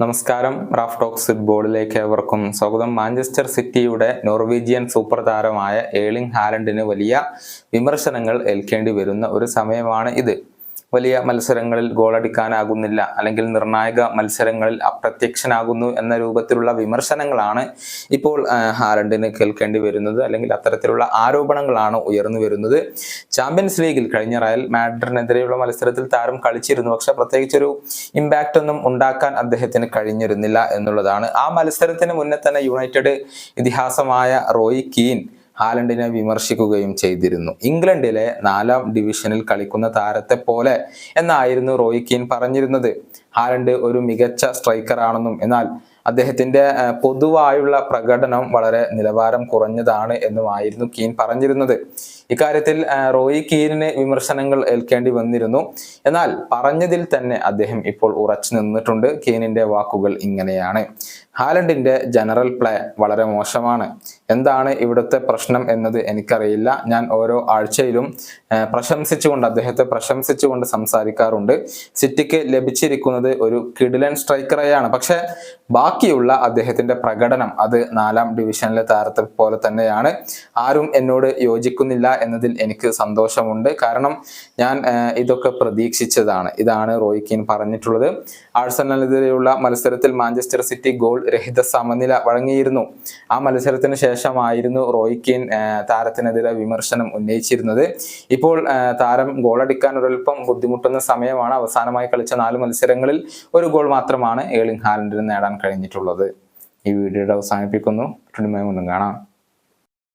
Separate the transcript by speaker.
Speaker 1: നമസ്കാരം. Raf talks ഫുട്ബോളിലേക്ക് ഏവർക്കും സ്വാഗതം. മാഞ്ചസ്റ്റർ സിറ്റിയുടെ നോർവീജിയൻ സൂപ്പർ താരമായ ഏളിംഗ് ഹാലൻഡിന് വലിയ വിമർശനങ്ങൾ ഏൽക്കേണ്ടി വരുന്ന ഒരു സമയമാണ് ഇത്. വലിയ മത്സരങ്ങളിൽ ഗോളടിക്കാനാകുന്നില്ല. അല്ലെങ്കിൽ നിർണായക മത്സരങ്ങളിൽ അപ്രത്യക്ഷനാകുന്നു എന്ന രൂപത്തിലുള്ള വിമർശനങ്ങളാണ് ഇപ്പോൾ ഹാരണ്ടിന് കേൾക്കേണ്ടി വരുന്നത്. അല്ലെങ്കിൽ അത്തരത്തിലുള്ള ആരോപണങ്ങളാണ് ഉയർന്നു വരുന്നത്. ചാമ്പ്യൻസ് ലീഗിൽ കഴിഞ്ഞ റയൽ മാഡ്രിഡിനെതിരെയുള്ള മത്സരത്തിൽ താരം കളിച്ചിരുന്നു. പക്ഷെ പ്രത്യേകിച്ചൊരു ഇമ്പാക്റ്റ് ഒന്നും ഉണ്ടാക്കാൻ അദ്ദേഹത്തിന് കഴിഞ്ഞിരുന്നില്ല എന്നുള്ളതാണ്. ആ മത്സരത്തിന് മുന്നേ തന്നെ യുണൈറ്റഡ് ഇതിഹാസമായ റോയ് കീൻ ഹാലൻഡിനെ വിമർശിക്കുകയും ചെയ്തിരുന്നു. ഇംഗ്ലണ്ടിലെ നാലാം ഡിവിഷനിൽ കളിക്കുന്ന താരത്തെ പോലെ എന്നായിരുന്നു റോയ് കീൻ പറഞ്ഞിരുന്നത്. ഹാലൻഡ് ഒരു മികച്ച സ്ട്രൈക്കർ ആണെന്നും എന്നാൽ അദ്ദേഹത്തിന്റെ പൊതുവായുള്ള പ്രകടനം വളരെ നിലവാരം കുറഞ്ഞതാണ് എന്നുമായിരുന്നു കീൻ പറഞ്ഞിരുന്നത്. ഇക്കാര്യത്തിൽ റോയി കീനിന് വിമർശനങ്ങൾ ഏൽക്കേണ്ടി വന്നിരുന്നു. എന്നാൽ പറഞ്ഞതിൽ തന്നെ അദ്ദേഹം ഇപ്പോൾ ഉറച്ചു നിന്നിട്ടുണ്ട്. കീനിന്റെ വാക്കുകൾ ഇങ്ങനെയാണ്. ഹാലൻഡിന്റെ ജനറൽ പ്ലേ വളരെ മോശമാണ്. എന്താണ് ഇവിടുത്തെ പ്രശ്നം എന്നത് എനിക്കറിയില്ല. ഞാൻ ഓരോ ആഴ്ചയിലും പ്രശംസിച്ചുകൊണ്ട് അദ്ദേഹത്തെ പ്രശംസിച്ചുകൊണ്ട് സംസാരിക്കാറുണ്ട്. സിറ്റിക്ക് ലഭിച്ചിരിക്കുന്നത് ഒരു കിഡിലൻ സ്ട്രൈക്കറെയാണ്. പക്ഷെ ബാക്കിയുള്ള അദ്ദേഹത്തിന്റെ പ്രകടനം അത് നാലാം ഡിവിഷനിലെ താരത്തെ പോലെ തന്നെയാണ്. ആരും എന്നോട് യോജിക്കുന്നില്ല എന്നതിൽ എനിക്ക് സന്തോഷമുണ്ട്. കാരണം ഞാൻ ഇതൊക്കെ പ്രതീക്ഷിച്ചതാണ്. ഇതാണ് റോയ്ക്കീൻ പറഞ്ഞിട്ടുള്ളത്. ആഴ്സണലിനെതിരെയുള്ള മത്സരത്തിൽ മാഞ്ചസ്റ്റർ സിറ്റി ഗോൾ രഹിത സമനില വഴങ്ങിയിരുന്നു. ആ മത്സരത്തിന് ശേഷമായിരുന്നു ആ, താരത്തിനെതിരെ വിമർശനം ഉന്നയിച്ചിരുന്നത്. ഇപ്പോൾ താരം ഗോളടിക്കാൻ ഒരൽപ്പം ബുദ്ധിമുട്ടുന്ന സമയമാണ്. അവസാനമായി കളിച്ച നാല് മത്സരങ്ങളിൽ ഒരു ഗോൾ മാത്രമാണ് ഏളിംഗ് ഹാലൻഡിന് നേടാൻ കഴിഞ്ഞിട്ടുള്ളത്. ഈ വീഡിയോയുടെ അവസാനിപ്പിക്കുന്നു. കാണാം.